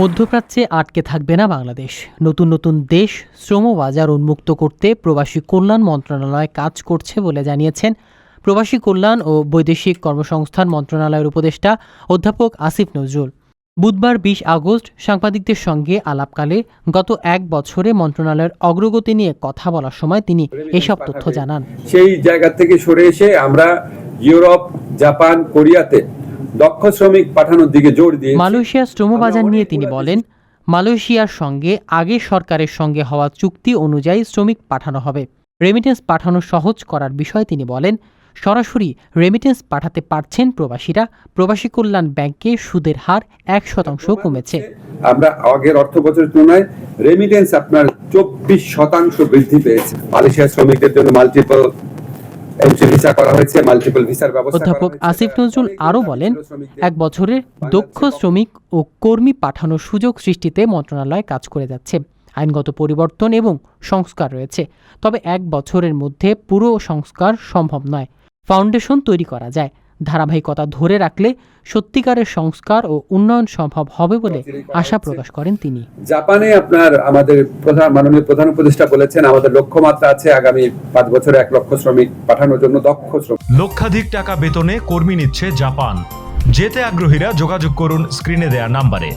মধ্যপ্রাচ্যে আটকে থাকবে না বাংলাদেশ। নতুন নতুন দেশ শ্রম বাজার উন্মুক্ত করতে প্রবাসী কল্যাণ মন্ত্রণালয় কাজ করছে বলে জানিয়েছেন প্রবাসী কল্যাণ ও বৈদেশিক কর্মসংস্থান মন্ত্রণালয়ের উপদেষ্টা অধ্যাপক আসিফ নজরুল। বুধবার বিশ আগস্ট সাংবাদিকদের সঙ্গে আলাপকালে গত এক বছরে মন্ত্রণালয়ের অগ্রগতি নিয়ে কথা বলার সময় তিনি এসব তথ্য জানান। সেই জায়গা থেকে সরে এসে আমরা ইউরোপ, জাপান, কোরিয়াতে দক্ষ শ্রমিক পাঠানোর দিকে জোর দিয়ে মালয়েশিয়ার শ্রমবাজার নিয়ে তিনি বলেন মালয়েশিয়ার সঙ্গে আগে সরকারের সঙ্গে হওয়া চুক্তি অনুযায়ী শ্রমিক পাঠানো হবে। রেমিটেন্স পাঠানো সহজ করার বিষয়ে তিনি বলেন সরাসরি রেমিটেন্স পাঠাতে পারছেন প্রবাসীরা। প্রবাসী কল্যাণ ব্যাংকে সুদের হার এক শতাংশ কমেছে। আমরা আগের অর্থ বছরের তুলনায় রেমিটেন্স আপনার চব্বিশ শতাংশ বৃদ্ধি পেয়েছে। মালয়েশিয়ার শ্রমিকদের জন্য মাল্টিপল ভিসা করা হয়েছে মাল্টিপল ভিসার ব্যবস্থা অধ্যাপক আসিফ নজরুল আরও বলেন এক বছরের দক্ষ শ্রমিক ও কর্মী পাঠানোর সুযোগ সৃষ্টিতে মন্ত্রণালয় কাজ করে যাচ্ছে। আইনগত পরিবর্তন এবং সংস্কার রয়েছে তবে এক বছরের মধ্যে পুরো সংস্কার সম্ভব নয়। ফাউন্ডেশন তৈরি করা যায়। ধারাবাহিকতা ধরে রাখলে সত্যিকারের সংস্কার ও উন্নয়ন সম্ভব হবে বলে আশা প্রকাশ করেন তিনি। জাপানে আপনার আমাদের প্রধান মাননীয় প্রধান উপদেষ্টা বলেছেন আমাদের লক্ষ্যমাত্রা আছে আগামী পাঁচ বছরে এক লক্ষ শ্রমিক পাঠানোর জন্য দক্ষ শ্রমিক। লক্ষাধিক টাকা বেতনে কর্মী নিচ্ছে জাপান। যেতে আগ্রহীরা যোগাযোগ করুন স্ক্রিনে দেয়া নাম্বারে।